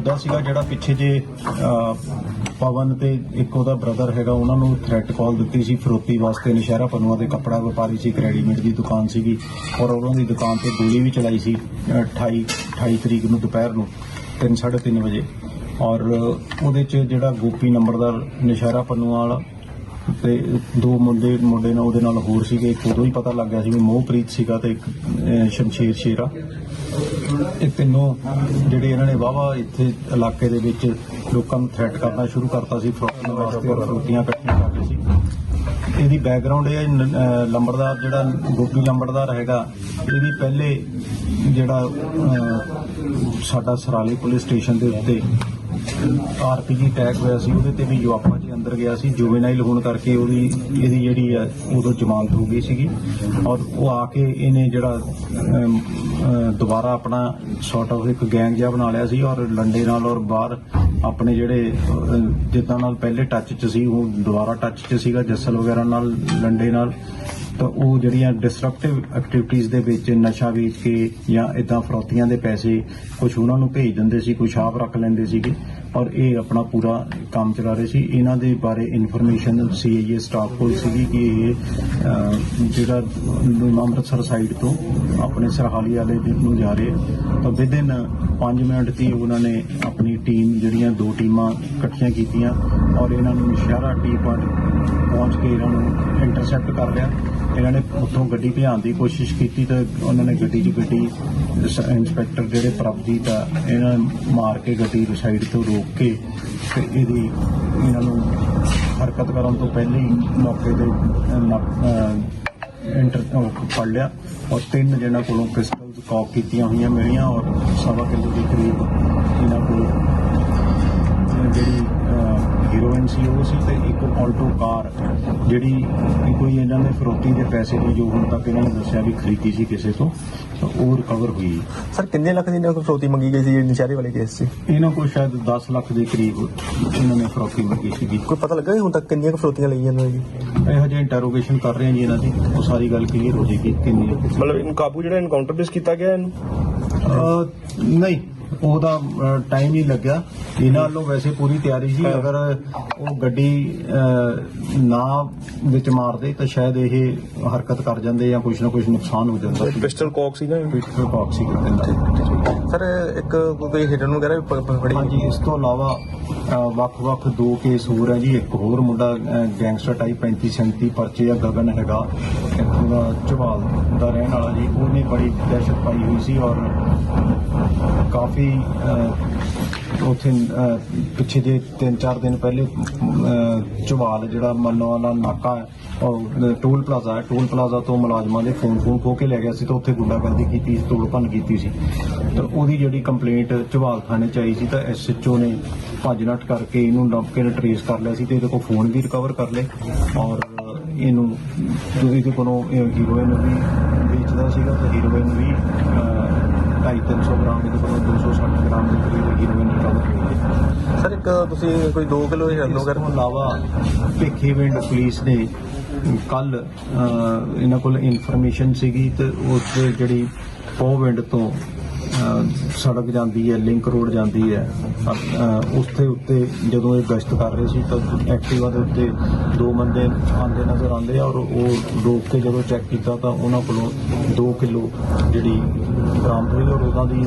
ਮੁੱਦਾ ਸੀਗਾ ਜਿਹੜਾ ਪਿੱਛੇ ਜੇ ਪਵਨ ਤੇ ਇੱਕ ਉਹਦਾ ਬ੍ਰਦਰ ਹੈਗਾ ਉਹਨਾਂ ਨੂੰ ਥ੍ਰੈਟ ਕਾਲ ਦਿੱਤੀ ਸੀ ਫਰੋਤੀ ਵਾਸਤੇ ਨਸ਼ਹਿਰਾ ਪਨੂਆ ਦੇ ਕੱਪੜਾ ਵਪਾਰੀ ਸੀ ਇੱਕ ਰੈਡੀਮੇਡ ਦੀ ਦੁਕਾਨ ਸੀਗੀ ਔਰ ਉਹਨਾਂ ਦੀ ਦੁਕਾਨ ਤੇ ਗੋਲੀ ਵੀ ਚਲਾਈ ਸੀ ਅਹ, 28 28 ਤਰੀਕ ਨੂੰ ਦੁਪਹਿਰ ਨੂੰ 3:30 ਵਜੇ। ਔਰ ਉਹਦੇ ਚ ਜਿਹੜਾ ਗੋਪੀ ਨੰਬਰਦਾਰ ਨਸ਼ਹਿਰਾ ਪਨੂਆ ਵਾਲਾ ਤੇ ਦੋ ਮੁੰਡੇ ਮੁੰਡੇ ਨਾਲ ਉਹਦੇ ਨਾਲ ਹੋਰ ਸੀਗੇ। ਇੱਕ ਉਦੋਂ ਹੀ ਪਤਾ ਲੱਗ ਗਿਆ ਸੀ ਵੀ ਮੋਹਪ੍ਰੀਤ ਸੀਗਾ ਤੇ ਇੱਕ ਅਹ, ਸ਼ਮਸ਼ੇਰ ਸ਼ੇਰਾ। ਇਹ ਤਿੰਨੋਂ ਜਿਹੜੇ ਇਹਨਾਂ ਨੇ ਵਾਵਾ ਇੱਥੇ ਇਲਾਕੇ ਦੇ ਵਿੱਚ ਲੋਕਾਂ ਨੂੰ ਥ੍ਰੈਟ ਕਰਨਾ ਸ਼ੁਰੂ ਕਰਤਾ ਸੀ ਫਰੋਤੀਆਂ ਵਾਸਤੇ ਔਰ ਫਰੋਤੀਆਂ ਇਕੱਠੀਆਂ ਕਰਦੇ ਸੀ। ਇਹਦੀ ਬੈਕਗ੍ਰਾਉਂਡ ਇਹ ਹੈ ਨ- ਅਹ ਲੰਬੜਦਾਰ ਜਿਹੜਾ ਗੋਪੀ ਲੰਬੜਦਾਰ ਹੈਗਾ ਇਹ ਵੀ ਪਹਿਲੇ ਜਿਹੜਾ ਅਹ, ਸਾਡਾ ਸਰਾਲੀ ਪੁਲਿਸ ਸਟੇਸ਼ਨ ਦੇ ਉੱਤੇ ਆਰਪੀਜੀ ਅਟੈਕ ਹੋਇਆ ਸੀ, ਉਹਦੇ ਤੇ ਵੀ ਜਵਾਪਾ ਜੀ ਅੰਦਰ ਗਿਆ ਸੀ, ਜੁਵੇਨਾਈਲ ਹੋਣ ਕਰਕੇ ਉਹਦੀ, ਇਹਦੀ ਜਿਹੜੀ ਆ ਉਦੋਂ ਜ਼ਮਾਨਤ ਹੋ ਗਈ ਸੀਗੀ। ਔਰ ਉਹ ਆ ਕੇ ਇਹਨੇ ਜਿਹੜਾ ਦੁਬਾਰਾ ਆਪਣਾ ਸੌਟ ਆਫ ਇੱਕ ਗੈਂਗ ਜਿਹਾ ਬਣਾ ਲਿਆ ਸੀ ਔਰ ਲੰਡੇ ਨਾਲ ਔਰ ਬਾਹਰ ਆਪਣੇ ਜਿਹੜੇ ਜਿੱਦਾਂ ਨਾਲ ਪਹਿਲੇ ਟੱਚ 'ਚ ਸੀ, ਉਹ ਦੁਬਾਰਾ ਟੱਚ 'ਚ ਸੀਗਾ, ਜੱਸਲ ਵਗੈਰਾ ਨਾਲ, ਲੰਡੇ ਨਾਲ। ਤਾਂ ਉਹ ਜਿਹੜੀਆਂ ਡਿਸਟਰਪਟਿਵ ਐਕਟੀਵਿਟੀਜ਼ ਦੇ ਵਿੱਚ ਨਸ਼ਾ ਵੇਚ ਕੇ ਜਾਂ ਇਦਾਂ ਫਰੋਤੀਆਂ ਦੇ ਪੈਸੇ ਕੁਝ ਉਹਨਾਂ ਨੂੰ ਭੇਜ ਦਿੰਦੇ ਸੀ ਕੁਝ ਆਪ ਰੱਖ ਲੈਂਦੇ ਸੀਗੇ। ਔਰ ਇਹ ਆਪਣਾ ਪੂਰਾ ਕੰਮ ਚਲਾ ਰਹੇ ਸੀ। ਇਹਨਾਂ ਦੇ ਬਾਰੇ ਇਨਫੋਰਮੇਸ਼ਨ ਸੀਆਈਏ ਸਟਾਫ ਕੋਲ ਸੀਗੀ ਕਿ ਇਹ ਜਿਹੜਾ ਅੰਮ੍ਰਿਤਸਰ ਸਾਈਡ ਤੋਂ ਆਪਣੇ ਸਰਹਾਲੀ ਵਾਲੇ ਦੇ ਨੂੰ ਜਾ ਰਹੇ ਆ। ਤਾਂ ਵਿਦਿਨ 5 ਮਿੰਟ ਦੀ ਉਹਨਾਂ ਨੇ ਆਪਣੀ ਟੀਮ ਜਿਹੜੀਆਂ ਦੋ ਟੀਮਾਂ ਇਕੱਠੀਆਂ ਕੀਤੀਆਂ ਔਰ ਇਹਨਾਂ ਨੂੰ ਸ਼ਹਿਰਾ ਟੀ ਪੁਆਇੰਟ ਪਹੁੰਚ ਕੇ ਇਹਨਾਂ ਨੂੰ ਇੰਟਰਸੈਪਟ ਕਰ ਲਿਆ। ਇਹਨਾਂ ਨੇ ਉੱਥੋਂ ਗੱਡੀ ਭਜਾਉਣ ਦੀ ਕੋਸ਼ਿਸ਼ ਕੀਤੀ ਤਾਂ ਉਹਨਾਂ ਨੇ ਗੱਡੀ 'ਚ ਗੱਡੀ ਇੰਸਪੈਕਟਰ ਜਿਹੜੇ ਪ੍ਰਭਜੀਤ ਆ, ਇਹਨਾਂ ਮਾਰ ਕੇ ਗੱਡੀ ਸਾਈਡ ਤੋਂ ਰੋਕ ਕੇ ਤੇ ਇਹਦੀ ਇਹਨਾਂ ਨੂੰ ਹਰਕਤ ਕਰਨ ਤੋਂ ਪਹਿਲਾਂ ਹੀ ਮੌਕੇ ਤੇ ਅਹ, ਇੰਟਰ ਫੜ ਲਿਆ ਔਰ ਤਿੰਨ ਜਿਹਨਾਂ ਕੋਲੋਂ ਪਿਸਟਲਸ ਕੌਕ ਕੀਤੀਆਂ ਹੋਈਆਂ ਮਿਲੀਆਂ ਔਰ ਸਵਾ ਕਿਲੋ ਦੇ ਕਰੀਬ ਇਹਨਾਂ ਕੋਲ ਸੀ ਉਹ ਸੀ ਤੇ ਇੱਕ ਆਲਟੋ ਕਾਰ ਜਿਹੜੀ ਕੋਈ ਇਹਨਾਂ ਨੇ ਫਰੋਤੀ ਦੇ ਪੈਸੇ ਦੀ ਜੋ ਹੁਣ ਤੱਕ ਇਹਨਾਂ ਨੇ ਦੱਸਿਆ ਵੀ ਖਰੀਦੀ ਸੀ ਕਿਸੇ ਤੋਂ ਤਾਂ ਉਹ ਰਿਕਵਰ ਹੋਈ। ਸਰ ਕਿੰਨੇ ਲੱਖ ਦੀ ਇਹਨਾਂ ਕੋਲ ਫਰੋਤੀ ਮੰਗੀ ਗਈ ਸੀ ਨਿਸ਼ਾਰੇ ਵਾਲੇ ਕੇਸ 'ਚ ਇਹਨਾਂ ਕੋਲ ਸ਼ਾਇਦ 10 ਲੱਖ ਦੇ ਕਰੀਬ ਇਹਨਾਂ ਨੇ ਫਰੋਤੀ ਮੰਗੀ ਸੀਗੀ। ਕੋਈ ਪਤਾ ਲੱਗਾ ਕਿ ਹੁਣ ਤੱਕ ਕਿੰਨੀਆਂ ਕੁ ਫਰੋਤੀਆਂ ਲਈਆਂ ਇਹਨਾਂ ਨੇ? ਜੀ ਇਹੋ ਜਿਹੇ ਇੰਟਰੋਗੇਸ਼ਨ ਕਰ ਰਹੇ ਹਾਂ ਜੀ ਇਹਨਾਂ ਦੀ ਉਹ ਸਾਰੀ ਗੱਲ ਕਲੀਅਰ ਹੋ ਜਾਏਗੀ ਕਿੰਨੀ ਮਤਲਬ ਇਹਨੂੰ ਕਾਬੂ ਜਿਹੜਾ ਇਨਕਾਊਂਟਰ ਬੇਸ ਕੀਤਾ ਗਿਆ ਇਹਨੂੰ? ਅਹ ਨਹੀਂ ਉਹਦਾ ਟਾਈਮ ਹੀ ਲੱਗਿਆ। ਇਹਨਾਂ ਵੱਲੋਂ ਵੈਸੇ ਪੂਰੀ ਤਿਆਰੀ ਸੀ ਅਗਰ ਉਹ ਗੱਡੀ ਅਹ, ਨਾ ਵਿੱਚ ਮਾਰਦੇ ਤਾਂ ਸ਼ਾਇਦ ਇਹ ਹਰਕਤ ਕਰ ਜਾਂਦੇ ਜਾਂ ਕੁਝ ਨਾ ਕੁਝ ਨੁਕਸਾਨ ਹੋ ਜਾਂਦਾ। ਪਿਸਟਲ ਕੌਕ ਸੀ ਨਾ ਪਿਸਟਲ ਬਾਕਸ ਹੀ ਕਰਦੇ ਸਰ ਇੱਕ ਕੋਈ ਹਿਡਨ ਵਗੈਰਾ ਵੀ ਪ- ਪ- ਫੜੀ? ਹਾਂਜੀ ਇਸ ਤੋਂ ਇਲਾਵਾ ਵੱਖ-ਵੱਖ ਦੋ ਕੇਸ ਹੋਰ ਹੈ ਜੀ। ਇੱਕ ਹੋਰ ਮੁੰਡਾ ਗੈਂਗਸਟਰ ਟਾਈਪ 35 37 ਪਰਚੇ ਆ ਗਗਨ ਹੈਗਾ। ਇੱਥੋਂ ਦਾ ਝਵਾਲ ਦਾ ਰਹਿਣ ਵਾਲਾ ਜੀ। ਉਹਨੇ ਬੜੀ ਦਹਿਸ਼ਤ ਪਾਈ ਹੋਈ ਸੀ ਔਰ ਕਾਫੀ ਅਹ, ਉੱਥੇ ਪਿੱਛੇ ਜੇ 3-4 ਦਿਨ ਪਹਿਲੇ ਅਹ, ਝਵਾਲ ਜਿਹੜਾ ਮੰਨੋ ਵਾਲਾ ਨਾਕਾ ਟੋਲ ਪਲਾਜ਼ਾ ਹੈ। ਟੋਲ ਪਲਾਜ਼ਾ ਤੋਂ ਮੁਲਾਜ਼ਮਾਂ ਦੇ ਫੋਨ ਫੋਨ ਖੋ ਕੇ ਲੈ ਗਿਆ ਸੀ ਤਾਂ ਉੱਥੇ ਗੁੰਡਾਗਰਦੀ ਕੀਤੀ ਸੀ ਤੋੜ ਭੰਨ ਕੀਤੀ ਸੀ। ਤਾਂ ਉਹਦੀ ਜਿਹੜੀ ਕੰਪਲੇਂਟ ਝਵਾਲ ਥਾਣੇ ਚ ਆਈ ਸੀ ਤਾਂ ਐਸਐਚਓ ਨੇ ਭੱਜ ਨੱਠ ਕਰਕੇ ਇਹਨੂੰ ਲੱਭ ਕੇ ਟਰੇਸ ਕਰ ਲਿਆ ਸੀ ਤੇ ਇਹਦੇ ਕੋਲ ਫੋਨ ਵੀ ਰਿਕਵਰ ਕਰ ਲਏ। ਔਰ ਇਹਨੂੰ ਇਹਦੇ ਕੋਲੋਂ ਹੀਰੋਇਨ ਵੀ ਵੇਚਦਾ ਸੀਗਾ ਤੇ ਹੀਰੋਇਨ ਵੀ 250 ਗ੍ਰਾਮ ਇਹਦੇ ਕੋਲੋਂ 260 ਗ੍ਰਾਮ ਦੇ ਕਰੀਬ ਹੀਰੋਇਨ ਰਿਕਵਰ ਹੋਈ ਹੈ। ਸਰ ਇੱਕ ਤੁਸੀਂ ਕੋਈ 2 ਕਿਲੋ ਵਗੈਰਾ ਤੋਂ ਇਲਾਵਾ ਭਿੱਖੀਵਿੰਡ ਪੁਲਿਸ ਨੇ ਕੱਲ ਇਹਨਾਂ ਕੋਲ ਇਨਫੋਰਮੇਸ਼ਨ ਸੀਗੀ ਤੇ ਉਸ ਦੇ ਜਿਹੜੀ ਪੋਵਿੰਡ ਤੋਂ ਸੜਕ ਜਾਂਦੀ ਹੈ ਲਿੰਕ ਰੋਡ ਜਾਂਦੀ ਹੈ ਅਹ, ਉਸ ਦੇ ਉੱਤੇ ਜਦੋਂ ਇਹ ਗਸ਼ਤ ਕਰ ਰਹੇ ਸੀ ਤਾਂ ਐਕਟਿਵਾ ਦੇ ਉੱਤੇ ਦੋ ਬੰਦੇ ਆਂਦੇ ਨਜ਼ਰ ਆਉਂਦੇ ਆ ਔਰ ਉਹ ਰੋਕ ਕੇ ਜਦੋਂ ਚੈੱਕ ਕੀਤਾ ਤਾਂ ਉਹਨਾਂ ਕੋਲੋਂ 2 ਕਿਲੋ ਜਿਹੜੀ ਬਰਾਮਦ ਹੋਈ ਔਰ ਉਹਨਾਂ ਦੀ